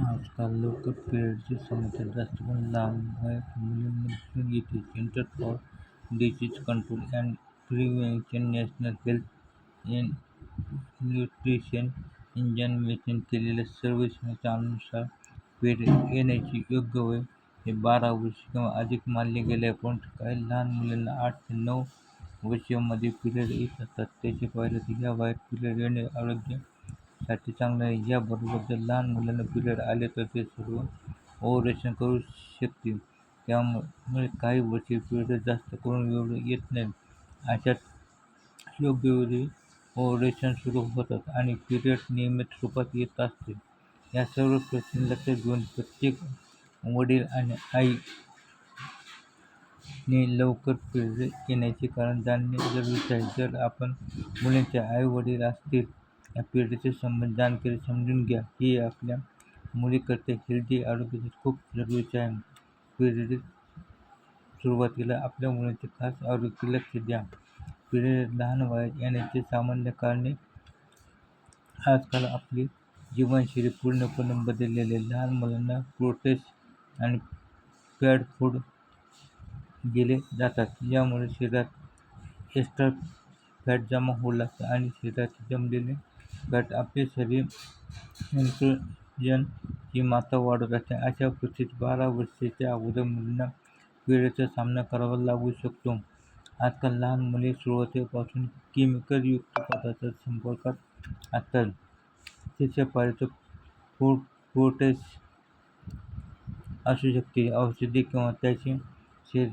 आजकाल लोक पिरियडची समस्या जास्त करून लहान मुलींमध्ये घेते centre for disease control and prevention national health and nutrition engine वेचन केलेल्या सर्वेक्षणाच्या अनुसार पिरियड येण्याची योग्य वय हे बारा वर्ष किंवा अधिक मानले गेले आहे. परंतु काही लहान मुलांना आठ ते नऊ वर्षांमध्ये पिरियड येत असतात. त्याचे पहिले तर या वयात पिरियड येणे साठी चांगलं नाही. याबरोबर जर लहान मुलांना पिरियड आले तर ते सर्व ओवरेशन करू शकतील. त्यामुळे काही वर्षे पिरियड जास्त करून येत नाही अशात योग्यवेळी ओवरेशन सुरू होतात आणि पिरियड नियमित रूपात येत असते. या सर्व प्रश्न लक्षात घेऊन प्रत्येक वडील आणि आई ने लवकर पिरियड येण्याचे कारण जाणणे जरुरीचे आहे. जर आपण मुलींचे आई वडील असतील या पिढीचे संबंध जानकारी समजून घ्या. ही आपल्या मुलीकरता हेल्दी आरोग्यासाठी खूप जरुरीचे आहे. पिढीतील सुरुवातीला आपल्या मुलांचे खास आरोग्य लक्ष द्या. पिढी लहान वयात येण्याचे सामान्य कारणे आजकाल आपली जीवनशैली पूर्णपणे बदललेली आहे. लहान मुलांना प्रोटेस्ट आणि पॅड फूड दिले जातात. यामुळे शरीरात एक्स्ट्रा फॅट जमा होऊ लागतं आणि शरीरात जमलेले फॅट आपले शरीर एस्ट्रोजन ची मात्रा वाढवत असते. अशा परिस्थितीत बारा वर्षांच्या अगोदर मुलींना पिरियडचा सामना करावा लागू शकतो. आजकाल लहान मुले सुरुवातीपासून केमिकल युक्त पदार्थांच्या संपर्कात असतात. तसे पाहिले तर फूड प्रोसेस्ड असू शकते, औषधे किंवा त्यांचे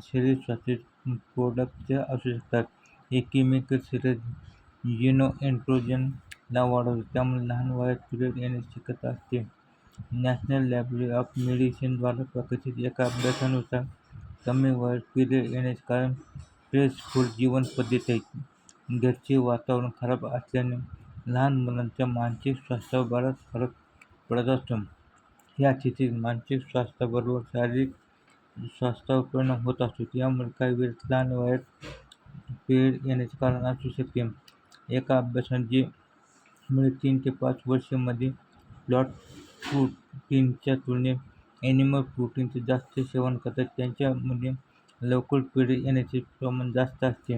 शरीरशास्त्रीय प्रोडक्ट्स असू शकतात. हे केमिकल्स शरीरात जीनोएस्ट्रोजन ला वाढवले त्यामुळे लहान वयात पिरियड येणे शक्यता असते. नॅशनल लायब्ररी ऑफ मेडिसिनद्वारा प्रकाशित एका अभ्यासानुसार कमी वयात पिरियड येण्याचे कारण स्ट्रेसफुल जीवनपद्धती आहे. घरचे वातावरण खराब असल्याने लहान मुलांच्या मानसिक स्वास्थ्यावर बराच फरक पडत असतो. या स्थितीत मानसिक स्वास्थ्याबरोबर शारीरिक स्वास्थ्यावर परिणाम होत असतो. त्यामुळे काही वेळेस लहान वयात पिरियड येण्याचे कारण असू शकते. एका अभ्यासात जे मुळे तीन ते पाच वर्षामध्ये प्लॉट प्रोटीनच्या तुलनेत ॲनिमल प्रोटीनचे जास्त सेवन करतात त्यांच्यामध्ये लवकर पिढी येण्याचे प्रमाण जास्त असते.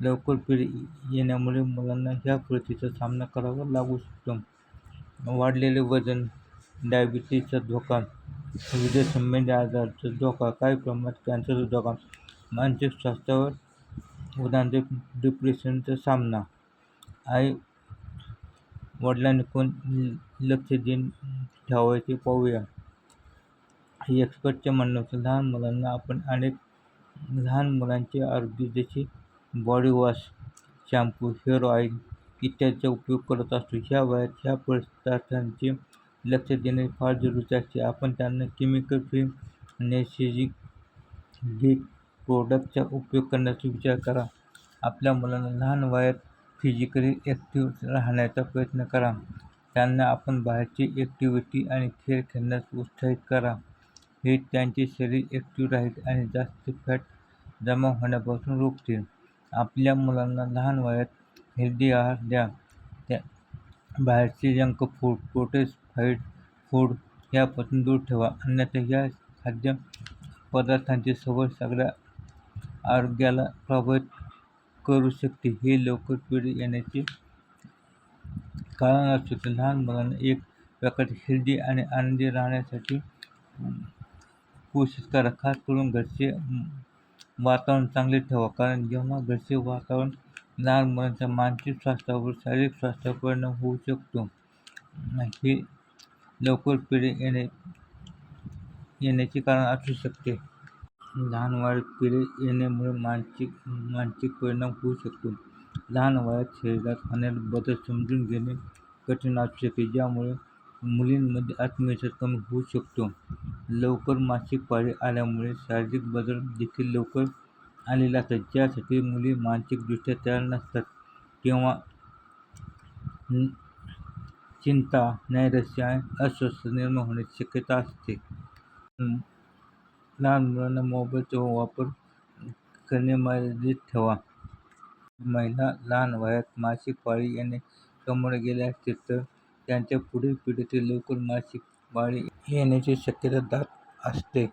लवकर पिढी येण्यामुळे मुलांना ह्या कृतीचा सामना करावा लागू शकतो. वाढलेले वजन, डायबिटीजचा धोका, हृदयसंबंधी आजाराचा धोका, काही प्रमाणात कॅन्सरचा धोका, मानसिक स्वास्थ्यावर उदाहरण डिप्रेशनचा सामना. आई वडिलांनी लक्ष देऊन ठेवायचे पाहूया. एक्सपर्टच्या म्हणण्यानुसार लहान मुलांना आपण अनेक लहान मुलांचे आरोग्य जसे body wash, shampoo, hair oil इत्यादीचा उपयोग करत असतो. ह्या वयात ह्या पदार्थांचे लक्ष देणे फार जरुरीचे असते. आपण त्यांना केमिकल फ्री नैसर्गिक प्रोडक्टचा उपयोग करण्याचा विचार करा. आपल्या मुलांना लहान वयात फिजिकली ॲक्टिव्ह राहण्याचा प्रयत्न करा. त्यांना आपण बाहेरची ॲक्टिव्हिटी आणि खेळ खेळण्यास उत्साहित करा. हे त्यांचे शरीर ॲक्टिव्ह राहील आणि जास्त फॅट जमा होण्यापासून रोखतील. आपल्या मुलांना लहान वयात हेल्दी आहार द्या. त्या बाहेरचे जंक फूड, प्रोसेस्ड फूड यापासून दूर ठेवा. अन्यथा या खाद्य पदार्थांची सवय सगळ्या आरोग्याला प्रभावित करू शकते. हे लवकर पिढी येण्याचे कारण असू शकते. लहान मुलांना एक प्रकारे हेल्दी आणि आनंदी राहण्यासाठी कोशिश करा. खास करून घरचे वातावरण चांगले ठेवा. कारण जेव्हा घरचे वातावरण लहान मुलांच्या मानसिक स्वास्थ्यावर शारीरिक स्वास्थ्यावर परिणाम होऊ शकतो. हे लवकर पिढी येणे येण्याचे कारण असू शकते. लहान वयात पिरियड येण्यामुळे मानसिक मानसिक परिणाम होऊ शकतो. लहान वयात शरीरात होणारे बदल समजून घेणे कठीण असू शकते. ज्यामुळे मुलींमध्ये आत्मविश्वास कमी होऊ शकतो. लवकर मासिक पाळी आल्यामुळे शारीरिक बदल देखील लवकर आलेले असतात. ज्यासाठी मुली मानसिकदृष्ट्या तयार नसतात तेव्हा चिंता, नैराश्य आणि अस्वस्थ निर्माण होण्याची शक्यता असते. लहान मुलांना मोबाईलचा वापर करणे मर्यादित ठेवा. महिला लहान वयात मासिक पाळी येणे समोर गेल्या असतील तर त्यांच्या पुढील पिढीतील लवकर मासिक पाळी येण्याची शक्यता दाट असते